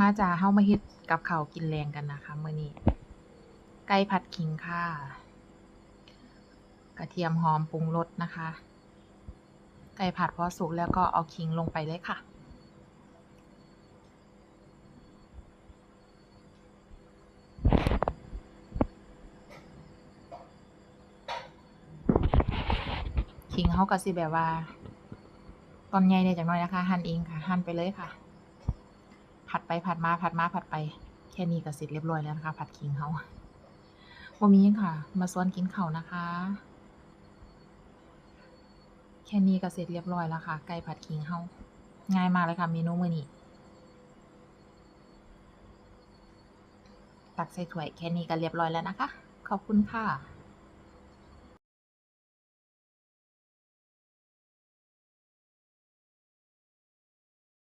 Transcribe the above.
มาจ้าเฮามาเฮ็ดกับข้าวกินแรงกันนะคะมื้อนี้ ไก่ผัดขิงค่ะ กระเทียมหอมปรุงรสนะคะ ไก่ผัดพอสุกแล้วก็เอาขิงลงไปเลยค่ะ ขิงเขาก็สิแบบว่า ตอนใหญ่เนี่ยจังน้อยนะคะ หั่นเองค่ะ หั่นไปเลยค่ะ ผัดไปผัดมาผัดมาผัดไป แค่นี้ก็เสร็จเรียบร้อยแล้วนะคะ ผัดขิงเขาบ่มีหยังค่ะ มาสวนกินเขานะคะ แค่นี้ก็เสร็จเรียบร้อยแล้วค่ะไก่ผัดขิงเฮาง่ายมากเลยค่ะเมนูมื้อนี้ตักใส่ถ้วยแค่นี้ก็เรียบร้อยแล้วนะคะ ขอบคุณค่ะ